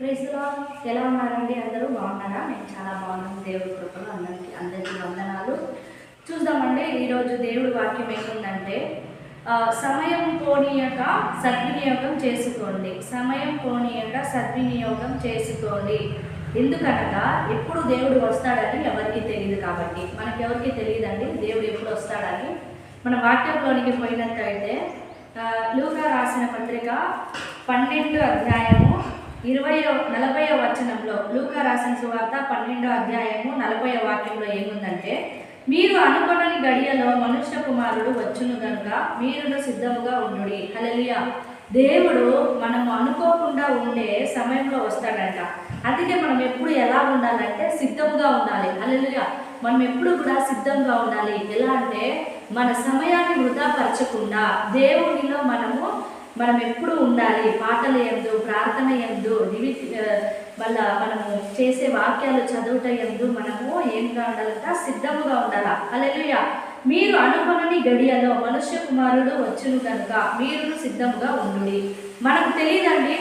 ప్రస్తుతం ఎలా ఉన్నారండి? అందరూ బాగున్నారా? నేను చాలా బాగున్నాను. దేవుడి కృపలు అందరికీ అందరికీ వందనాలు. చూద్దామండి ఈరోజు దేవుడి వాక్యం ఏముందంటే సమయం పోనీయక సద్వినియోగం చేసుకోండి. సమయం పోనీయక సద్వినియోగం చేసుకోండి. ఎందుకనగా ఎప్పుడు దేవుడు వస్తాడని ఎవరికి తెలియదు కాబట్టి. మనకి ఎవరికి తెలియదండి దేవుడు ఎప్పుడు వస్తాడని. మన వాక్యంలోనికి పోయినట్టయితే లూగా రాసిన పత్రిక పన్నెండు అధ్యాయము ఇరవయో నలభైవ వచనంలో లూకా రాసిన సువార్త పన్నెండో అధ్యాయము నలభై వాక్యంలో ఏముందంటే మీరు అనుకొనని గడియలో మనుష్య కుమారుడు వచ్చును గనుక మీరును సిద్ధముగా ఉండుడి. హలలియా దేవుడు మనము అనుకోకుండా ఉండే సమయంలో వస్తాడంట. అందుకే మనం ఎప్పుడు ఎలా ఉండాలంటే సిద్ధంగా ఉండాలి. హల్లెలూయా. మనం ఎప్పుడు కూడా సిద్ధంగా ఉండాలి. ఎలా అంటే మన సమయాన్ని వృధా పరచకుండా దేవునిలో మనము మనం ఎప్పుడు ఉండాలి పాటల ఎందు ప్రార్థన ఎందు నివి వల్ల మళ్ళా మనము చేసే వాక్యాలు చదువుట ఎందు మనము ఏంగా ఉండాలంట సిద్ధముగా ఉండాలా? అలెలుయ మీరు అనుకొనని గడియలో మనుష్య కుమారుడు వచ్చును కనుక మీరు సిద్ధముగా ఉండు మనకు తెలియదండి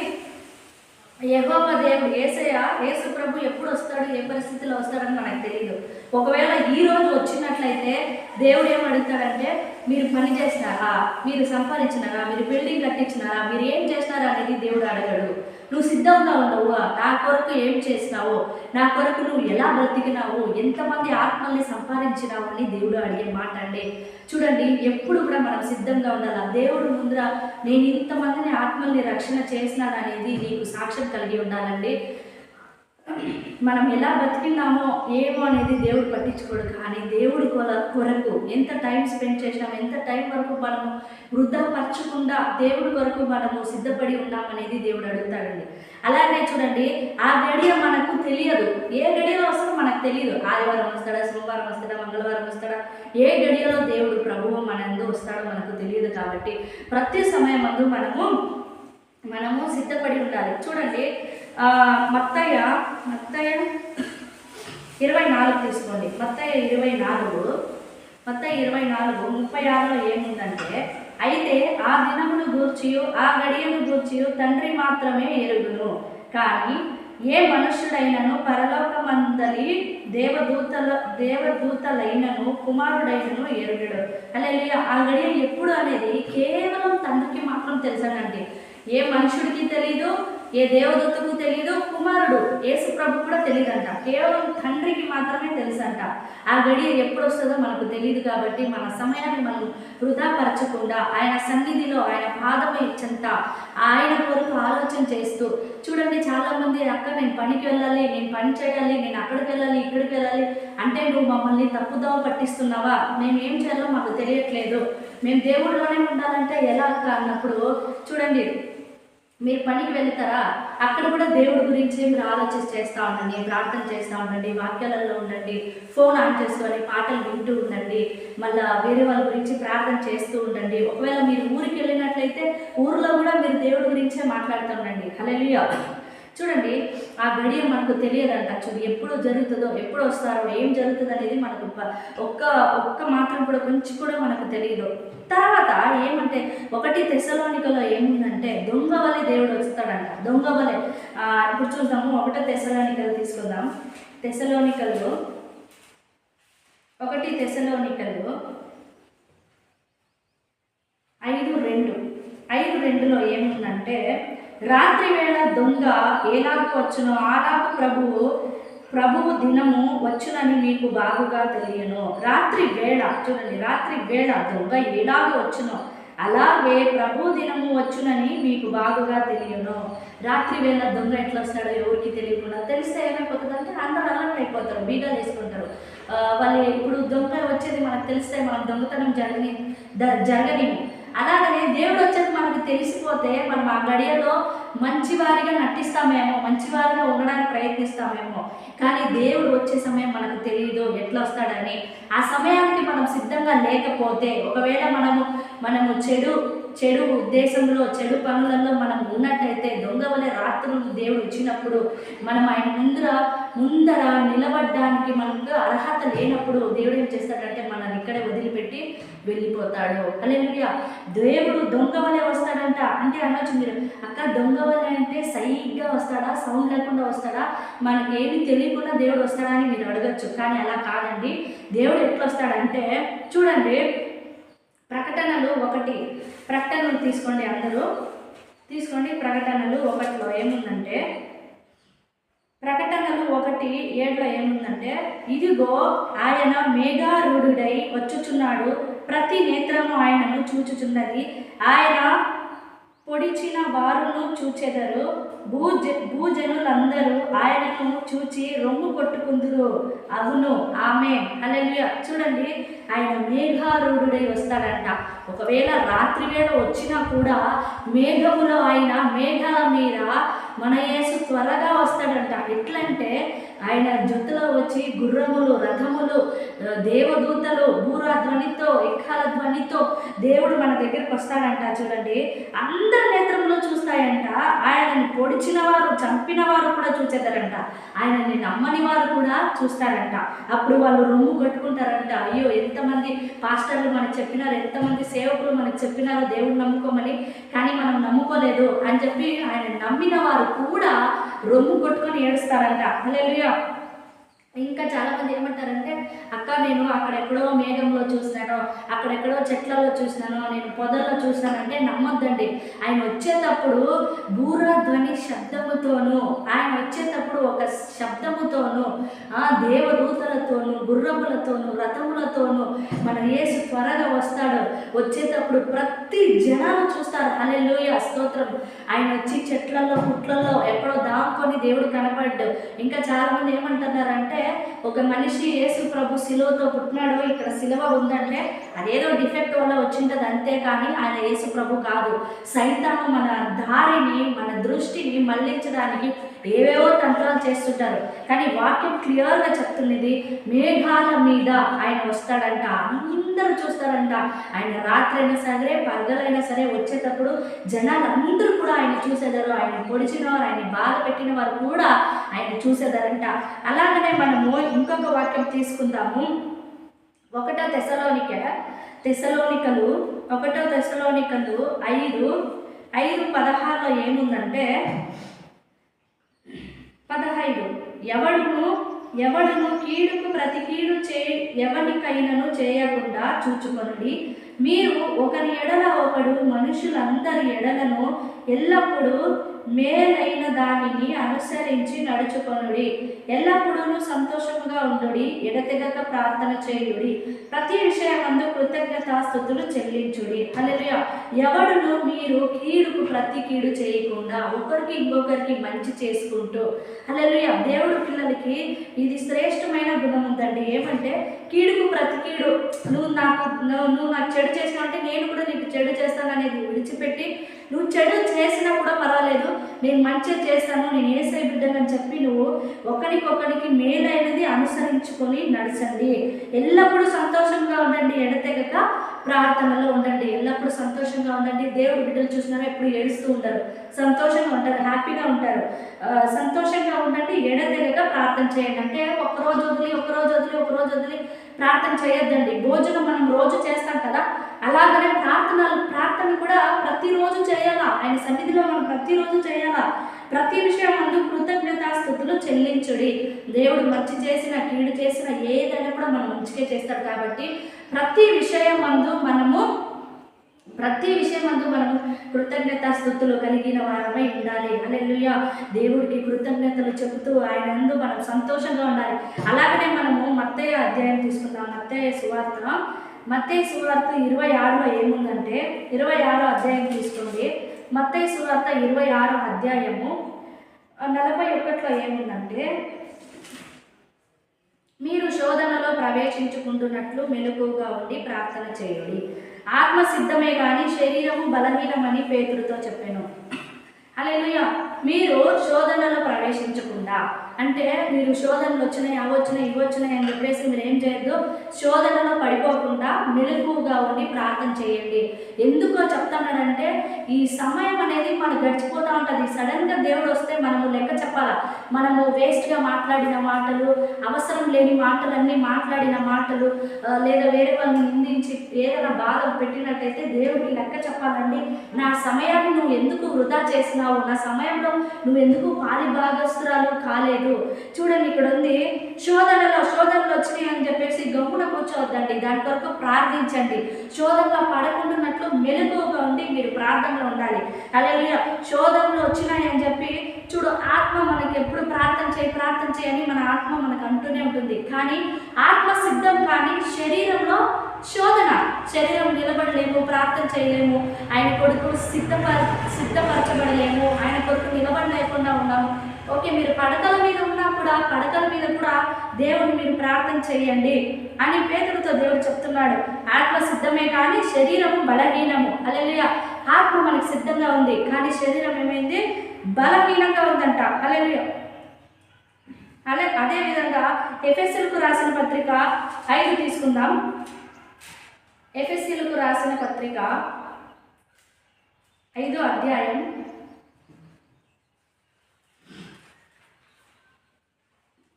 యెహోవా దేవుడు ఏసయ యేసు ప్రభు ఎప్పుడు వస్తాడు ఏ పరిస్థితిలో వస్తాడని మనకు తెలియదు ఒకవేళ ఈ రోజు వచ్చినట్లయితే దేవుడు ఏం అడుగుతాడంటే మీరు పని చేసినారా? మీరు సంపాదించినారా? మీరు బిల్డింగ్ కట్టించినారా? మీరు ఏం చేసినారా అనేది దేవుడు అడగడు. నువ్వు సిద్ధంగా ఉండవు నా కొరకు ఏం చేసినావో? నా కొరకు నువ్వు ఎలా బ్రతికినావు? ఎంతమంది ఆత్మల్ని సంపాదించినావు అని దేవుడు అడిగే మాట అండి. చూడండి ఎప్పుడు కూడా మనం సిద్ధంగా ఉండాలి? దేవుడు ముందర నేను ఇంతమందిని ఆత్మల్ని రక్షణ చేసినాననేది నీకు సాక్ష్యం కలిగి ఉండాలండి. మనం ఎలా బతికినామో ఏమో అనేది దేవుడు పట్టించుకోడు. కానీ దేవుడి కొర కొరకు ఎంత టైం స్పెండ్ చేసాం ఎంత టైం వరకు మనము వృద్ధపరచకుండా దేవుడి కొరకు మనము సిద్ధపడి ఉన్నామనేది దేవుడు అడుగుతాడండి. అలాగే చూడండి ఆ గడియ మనకు తెలియదు. ఏ గడియలో వస్తుందో మనకు తెలియదు. ఆదివారం వస్తాడా సోమవారం వస్తాడా మంగళవారం వస్తాడా ఏ గడియలో దేవుడు ప్రభువు మనందు వస్తాడో మనకు తెలియదు కాబట్టి ప్రతి సమయం మనము మనము సిద్ధపడి ఉండాలి. చూడండి మత్తయ్య మత్తయ్య ఇరవై నాలుగు తీసుకోండి. మత్తయ్య ఇరవై నాలుగు మత్తయ్య ఇరవై నాలుగు ముప్పై ఆరులో ఏముందంటే అయితే ఆ దినమును గూర్చియు ఆ గడియను గూర్చియు తండ్రి మాత్రమే ఎరుగును. కానీ ఏ మనుష్యుడైనను పరలోకమందలి దేవదూతల దేవదూతలైనను కుమారుడైనను ఎరుగడు. అలా ఆ గడియ ఎప్పుడు అనేది కేవలం తండ్రికి మాత్రం తెలుసనండి ఏ మనుషుడికి తెలీదు ఏ దేవదత్తుకు తెలియదు కుమారుడు యేసు ప్రభు కూడా తెలియదంట కేవలం తండ్రికి మాత్రమే తెలుసంట. ఆ గడియ ఎప్పుడు వస్తుందో మనకు తెలియదు కాబట్టి మన సమయాన్ని మనం వృధాపరచకుండా ఆయన సన్నిధిలో ఆయన పాదం చెంత ఆయన కొరకు ఆలోచన చేస్తూ చూడండి చాలామంది అక్క నేను పనికి వెళ్ళాలి నేను పని చేయాలి నేను అక్కడికి వెళ్ళాలి ఇక్కడికి వెళ్ళాలి. అంటే నువ్వు మమ్మల్ని తప్పుదోవ పట్టిస్తున్నావా? మేము ఏం చేయాలో మాకు తెలియట్లేదు. మేము దేవుడిలోనే ఉండాలంటే ఎలా అక్క? అన్నప్పుడు చూడండి మీరు పనికి వెళ్తారా? అక్కడ కూడా దేవుడి గురించి మీరు ఆలోచన చేస్తూ ఉండండి ప్రార్థన చేస్తూ ఉండండి వాక్యాలలో ఉండండి ఫోన్ ఆన్ చేసుకొని పాటలు వింటూ ఉండండి మళ్ళా వేరే వాళ్ళ గురించి ప్రార్థన చేస్తూ ఉండండి. ఒకవేళ మీరు ఊరికి వెళ్ళినట్లయితే ఊరిలో కూడా మీరు దేవుడి గురించే మాట్లాడుతూ ఉండండి. హల్లెలూయా. చూడండి ఆ గడియ మనకు తెలియదంట. చూడు ఎప్పుడు జరుగుతుందో ఎప్పుడు వస్తారో ఏం జరుగుతుంది అనేది మనకు ఒక్క ఒక్క మాత్రం కూడా కొంచెం కూడా మనకు తెలియదు. తర్వాత ఏమంటే ఒకటి తెసలోనికలో ఏముందంటే దొంగ వలె దేవుడు వస్తాడంట. దొంగ వలె. ఇప్పుడు చూద్దాము ఒకటో తెసలోనికలు తీసుకుందాం. తెసలోనికలు ఒకటి తెసలోనికలు ఐదు రెండు. ఐదు రెండులో ఏముందంటే రాత్రి వేళ దొంగ ఏలాగు వచ్చునో ఆలాగు ప్రభువు ప్రభువు దినము వచ్చునని మీకు బాగుగా తెలియను. రాత్రి వేళ చూడండి రాత్రి వేళ దొంగ ఏలాగు వచ్చునో అలాగే ప్రభు దినము వచ్చునని మీకు బాగుగా తెలియను. రాత్రి వేళ దొంగ ఎట్లా వస్తాడో ఎవరికి తెలియకుండా తెలిస్తే ఏమైపోతుందంటే అందరూ అలర్ట్ అయిపోతారు బీగా తీసుకుంటారు వాళ్ళు ఇప్పుడు దొంగ వచ్చేది మనకు తెలిస్తే మనకు దొంగతనం జరగని ద- జరగని. అలాగనే దేవుడు వచ్చేది మనకు తెలిసిపోతే మనం ఆ గడియలో మంచివారిగా నటిస్తామేమో మంచివారిగా ఉండడానికి ప్రయత్నిస్తామేమో. కానీ దేవుడు వచ్చే సమయం మనకు తెలియదు ఎట్లా వస్తాడని ఆ సమయానికి మనం సిద్ధంగా లేకపోతే ఒకవేళ మనము మనము చెడు చెడు ఉద్దేశంలో చెడు పనులలో మనం ఉన్నట్టయితే దొంగవలే రాత్రులు దేవుడు ఇచ్చినప్పుడు మనం ఆయన ముందర ముందర నిలబడడానికి మనకు అర్హత లేనప్పుడు దేవుడు ఏం చేస్తాడంటే మనల్ని ఇక్కడే వదిలిపెట్టి వెళ్ళిపోతాడు. అలెలుయా దేవుడు దొంగవలే వస్తాడంట. అంటే అనొచ్చు మీరు అక్క దొంగవలే అంటే సైగ్గా వస్తాడా? సౌండ్ లేకుండా వస్తాడా? మనకి ఏమి తెలియకుండా దేవుడు వస్తాడా అని మీరు అడగచ్చు. కానీ అలా కాదండి. దేవుడు ఎట్లా వస్తాడంటే చూడండి ప్రకటనలు ఒకటి. ప్రకటనలు తీసుకోండి అందరూ. తీసుకోండి ప్రకటనలు ఒకటిలో ఏముందంటే ప్రకటనలు ఒకటి ఏడులో ఏముందంటే ఇదిగో ఆయన మేఘారూఢుడై వచ్చుచున్నాడు. ప్రతి నేత్రము ఆయనను చూచుచున్నది. ఆయన పొడిచిన వారును చూచెదరు. భూజ భూజనులందరూ ఆయనను చూచి రొమ్ము కొట్టుకుందురు. అవును ఆమె అలెలుయ చూడండి ఆయన మేఘారూఢుడై వస్తాడంట. ఒకవేళ రాత్రి వేళ వచ్చినా కూడా మేఘములో ఆయన మేఘాల మీద మన యేసు త్వరగా వస్తాడంట. ఎట్లంటే ఆయన జొత్తులో వచ్చి గుర్రములు రథములు దేవదూతలు బూర ధ్వనితో ఎక్కాల ధ్వనితో దేవుడు మన దగ్గరికి వస్తాడంట. చూడండి అందరి నేత్రంలో చూస్తాయంట. ఆయనని పొడిచిన వారు చంపిన వారు కూడా చూసేదారంట ఆయనని నమ్మని వారు కూడా చూస్తారంట. అప్పుడు వాళ్ళు రొమ్ము కట్టుకుంటారంట. అయ్యో ఎంతమంది పాస్టర్లు మనకు చెప్పినారు ఎంతమంది సేవకులు మనకు చెప్పినారు దేవుడు నమ్ముకోమని కానీ మనం నమ్ముకోలేదు అని చెప్పి ఆయన నమ్మిన వారు కూడా రొమ్ము కొట్టుకొని ఏడుస్తారంట. హల్లెలూయా. ఇంకా చాలా మంది ఏమంటారంటే అక్క నేను అక్కడెక్కడో మేఘంలో చూసినాను అక్కడెక్కడో చెట్లలో చూసినాను నేను పొదల్లో చూసినానంటే నమ్మొద్దండి. ఆయన వచ్చేటప్పుడు బూరధ్వని ధ్వని ఆయన వచ్చేటప్పుడు ఒక శబ్దముతోనూ ఆ దేవదూతలతోనూ గుర్రములతోనూ రథములతోనూ మన యేసు త్వరగా వస్తాడు. వచ్చేటప్పుడు ప్రతి జనాలు చూస్తారు. హల్లెలూయా స్తోత్రం. ఆయన వచ్చి చెట్లలో పుట్లలో ఎక్కడో దాక్కొని దేవుడు కనపడ్డు ఇంకా చాలామంది ఏమంటున్నారంటే అంటే ఒక మనిషి యేసు ప్రభు శిలువతో పుట్టినాడు ఇక్కడ శిలువ ఉందంటే అదేదో డిఫెక్ట్ వల్ల వచ్చింటది అంతే కానీ ఆయన యేసు ప్రభు కాదు. సైతాను మన దారిని మన దృష్టిని మళ్ళించడానికి ఏవేవో తంత్రాలు చేస్తుంటారు. కానీ వాక్యం క్లియర్గా చెప్తున్నది మేఘాల మీద ఆయన వస్తాడంట అందరూ చూస్తారంట. ఆయన రాత్రి అయినా సరే పగలైనా సరే వచ్చేటప్పుడు జనాలు అందరూ కూడా ఆయన చూసేదారు. ఆయన పొడిచిన వారు ఆయన బాధ పెట్టిన వారు కూడా ఆయన చూసేదారంట. అలాగనే మనము ఇంకొక వాక్యం తీసుకుందాము. ఒకటో తెసలోనిక తెసలోనికలు ఒకటో తెసలోనికలు ఐదు ఐదు పదహారులో ఏముందంటే పదహైదు. ఎవడును ఎవడును కీడుకు ప్రతి కీడు చే ఎవరికైనాను చేయకుండా చూచుకొనుడి. మీరు ఒకరి ఎడల ఒకడు మనుషులందరి ఎడలను ఎల్లప్పుడూ మేలైన దానిని అనుసరించి నడుచుకొనుడి. ఎల్లప్పుడూ సంతోషముగా ఉండుడి ఎడతెగక ప్రార్థన చేయుడి. ప్రతి విషయమందు కృతజ్ఞతాస్థుతులు చెల్లించుడి. హల్లెలూయా. ఎవడును మీరు కీడుకు ప్రతి కీడు చేయకుండా ఒకరికి ఇంకొకరికి మంచి చేసుకుంటూ. హల్లెలూయా. దేవుడు పిల్లలకి ఇది శ్రేష్టమైన గుణం ఉందండి. ఏమంటే కీడుకు ప్రతి కీడు నువ్వు నాకు నువ్వు నువ్వు నాకు చెడు చేసినావంటే నేను కూడా నీకు చెడు చేస్తాను అనేది విడిచిపెట్టి నువ్వు చెడు చేసినా కూడా పర్వాలేదు. నేను మంచిగా చేస్తాను నేను ఏసై బిడ్డనని చెప్పి నువ్వు ఒకరికొకరికి మేలైనది అనుసరించుకొని నడచండి. ఎల్లప్పుడూ సంతోషంగా ఉండండి ఎడతెగక ప్రార్థనలో ఉండండి. ఎల్లప్పుడూ సంతోషంగా ఉండండి. దేవుడు బిడ్డలు చూసినారా ఎప్పుడు ఏడుస్తూ ఉంటారు. సంతోషంగా ఉంటారు హ్యాపీగా ఉంటారు. సంతోషంగా ఉండండి ఎడతెగక ప్రార్థన చేయండి. అంటే ఒకరోజు వదిలి ఒక రోజు వదిలి ఒక రోజు వదిలి ప్రార్థన చేయొద్దండి. భోజనం మనం రోజు చేస్తాం కదా అలాగనే ప్రార్థన ప్రార్థన కూడా ప్రతిరోజు చేయాలా? ఆయన సన్నిధిలో మనం ప్రతిరోజు చేయాలా? ప్రతి విషయం అందు కృతజ్ఞతాస్థుతులు చెల్లించుడి. దేవుడు మంచి చేసిన కీడు చేసిన ఏదైనా కూడా మనం మంచిగా చేస్తాడు కాబట్టి ప్రతి విషయం మందు మనము ప్రతి విషయం అందు మనము కృతజ్ఞతాస్థుతులు కలిగిన వారమై ఉండాలి. అలెలుయ దేవుడికి కృతజ్ఞతలు చెబుతూ ఆయన అందు మనం సంతోషంగా ఉండాలి. అలాగనే మనము మత్తయ్య అధ్యాయం తీసుకుందాం. మత్తయ్య సువార్త. మత్తయ్య సువార్త ఇరవై ఆరులో ఏముందంటే ఇరవై ఆరో అధ్యాయం తీసుకోండి. మత్తయ్య సువార్త ఇరవై ఆరో అధ్యాయము నలభై ఒకటిలో ఏముందంటే మీరు శోధనలో ప్రవేశించుకుంటున్నట్లు మెలకుగా ఉండి ప్రార్థన చేయండి. ఆత్మ సిద్ధమే కానీ శరీరము బలహీనమని పేతులతో చెప్పాను. అలా మీరు శోధనలో ప్రవేశించకుండా అంటే మీరు శోధనలు వచ్చినాయి అవి వచ్చినాయి ఇవి వచ్చినాయి అని చెప్పేసి మీరు ఏం చేయొద్దు. శోధనలో పడిపోకుండా మెలకుగా ఉండి ప్రార్థన చేయండి. ఎందుకో చెప్తున్నాడంటే ఈ సమయం అనేది మనకు గడిచిపోతూ ఉంటుంది. సడన్గా దేవుడు వస్తే మనము లెక్క చెప్పాలా? మనము వేస్ట్గా మాట్లాడిన మాటలు అవసరం లేని మాటలన్నీ మాట్లాడిన మాటలు లేదా వేరే వాళ్ళని నిందించి ఏదైనా బాధ పెట్టినట్టయితే దేవుడికి లెక్క చెప్పాలండి. నా సమయాన్ని నువ్వు ఎందుకు వృధా చేసినావు నా సమయంలో నువ్వు ఎందుకు పాలి భాగస్తురాలు కాలేదు? చూడండి ఇక్కడ ఉంది శోధనలో శోధనలు వచ్చినాయి అని చెప్పేసి గమ్మున కూర్చోవద్దండి. దాని కొరకు ప్రార్థించండి. శోధనలో పడకుండాన్నట్లు మెలకువగా ఉండి మీరు ప్రార్థనలో ఉండాలి. అలాగే శోధనలు వచ్చినాయి అని చెప్పి చూడు ఆత్మ మనకి ఎప్పుడు ప్రార్థన చేయి ప్రార్థన చేయని మన ఆత్మ మనకు అంటూనే ఉంటుంది. కానీ ఆత్మ సిద్ధం కానీ శరీరంలో శోధన. శరీరం నిలబడలేము ప్రార్థన చేయలేము. ఆయన కొడుకు సిద్ధపర సిద్ధపరచబడలేము. ఆయన కొడుకు నిలబడలేకుండా ఉన్నాము. ఓకే మీరు పడకల మీద ఉన్నా కూడా పడకల మీద కూడా దేవుని మీరు ప్రార్థన చేయండి అని పేదలతో దేవుడు చెప్తున్నాడు. ఆత్మ సిద్ధమే కానీ శరీరము బలహీనము. అలెలుయ ఆత్మ మనకి సిద్ధంగా ఉంది కానీ శరీరం ఏమైంది? బలహీనంగా ఉందంట. అలెలుయ అలా అదేవిధంగా ఎఫ్ఎస్ఎల్కు రాసిన పత్రిక ఐదు తీసుకుందాం. ఎఫ్ఎస్సీలకు రాసిన పత్రిక ఐదో అధ్యాయం.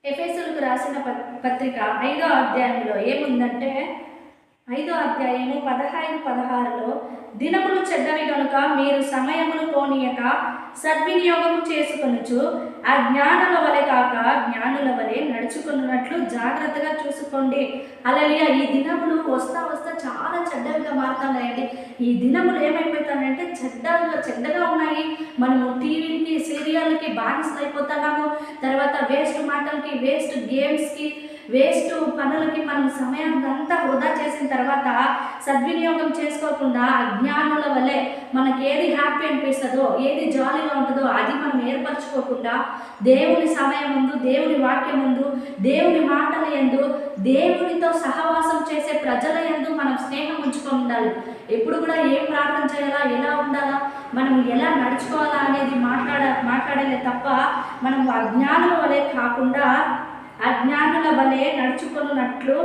ఎఫ్ఎస్సీలకు రాసిన ప- పత్రిక ఐదో అధ్యాయంలో ఏముందంటే ఐదో అధ్యాయము పదహైదు పదహారులో దినములు చెడ్డవి కనుక మీరు సమయమును పోనీయక సద్వినియోగము చేసుకొనుచు జ్ఞానుల వలె కాక జ్ఞానుల వలె నడుచుకున్నట్లు జాగ్రత్తగా చూసుకోండి. అలలియ ఈ దినములు వస్తా వస్తా చాలా చెడ్డవిగా మారుతున్నాయండి. ఈ దినములు ఏమైపోతాయంటే చెడ్డగా చెడ్డగా ఉన్నాయి. మనము టీవీకి సీరియల్కి బానిసలు అయిపోతున్నాము తర్వాత వేస్ట్ మాటలకి వేస్ట్ గేమ్స్కి వేస్ట్ పనులకి మనం సమయాన్ని అంతా వృధా చేసిన తర్వాత సద్వినియోగం చేసుకోకుండా అజ్ఞానుల వల్లే మనకి ఏది హ్యాపీ అనిపిస్తుందో ఏది జాలీగా ఉంటుందో అది మనం ఏర్పరచుకోకుండా దేవుని సమయం ముందు దేవుని వాక్యం ముందు దేవుని మాటల ఎందు దేవునితో సహవాసం చేసే ప్రజల ఎందు మనం స్నేహం ఉంచుకొని ఉండాలి. ఎప్పుడు కూడా ఏం ప్రార్థన చేయాలా ఎలా ఉండాలా మనం ఎలా నడుచుకోవాలా అనేది మాట్లాడ మాట్లాడలే తప్ప మనం అజ్ఞానం వలె కాకుండా అజ్ఞానుల వలె నడుచుకున్నట్లు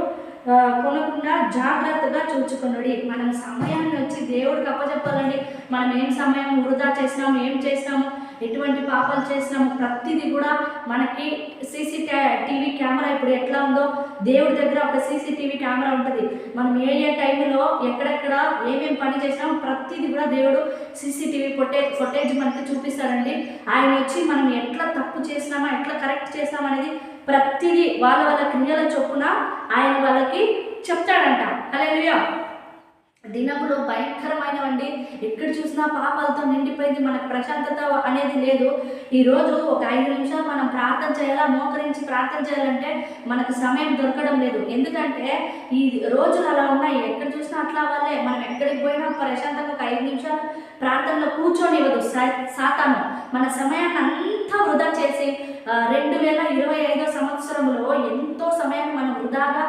కొనకుండా జాగ్రత్తగా చూచుకొనుడి. మనం సమయాన్ని వచ్చి దేవుడికి అప్పచెప్పాలండి మనం ఏం సమయం వృధా చేసినాము ఏం చేసినాము ఎటువంటి పాపాలు చేసినాము ప్రతిదీ కూడా మనకి సీసీ టీవీ కెమెరా ఇప్పుడు ఎట్లా ఉందో దేవుడి దగ్గర ఒక సీసీటీవీ కెమెరా ఉంటుంది. మనం ఏ ఏ టైంలో ఎక్కడెక్కడ ఏమేమి పని చేసినామో ప్రతిదీ కూడా దేవుడు సీసీటీవీ ఫొటే ఫొటేజ్ మనకి చూపిస్తాడండి. ఆయన వచ్చి మనం ఎట్లా తప్పు చేసినామా ఎట్లా కరెక్ట్ చేసామనేది అనేది ప్రతిదీ వాళ్ళ వాళ్ళ క్రియల చొప్పున ఆయన వాళ్ళకి చెప్తాడంట. అలా దినములు భయంకరమైనవండి. ఎక్కడ చూసినా పాపాలతో నిండిపోయింది మనకు ప్రశాంతత అనేది లేదు. ఈరోజు ఒక ఐదు నిమిషాలు మనం ప్రార్థన చేయాలా? మోకరించి ప్రార్థన చేయాలంటే మనకు సమయం దొరకడం లేదు. ఎందుకంటే ఈ రోజులు అలా ఉన్నాయి. ఎక్కడ చూసినా అట్లా వాళ్ళే. మనం ఎక్కడికి పోయినా ప్రశాంతంగా ఒక ఐదు నిమిషాలు ప్రార్థనలో కూర్చొనివ్వదు. సా- సాతాను మన సమయాన్ని అంతా వృధా చేసి రెండు వేల ఇరవై ఐదో సంవత్సరంలో ఎంతో సమయాన్ని మనం వృధాగా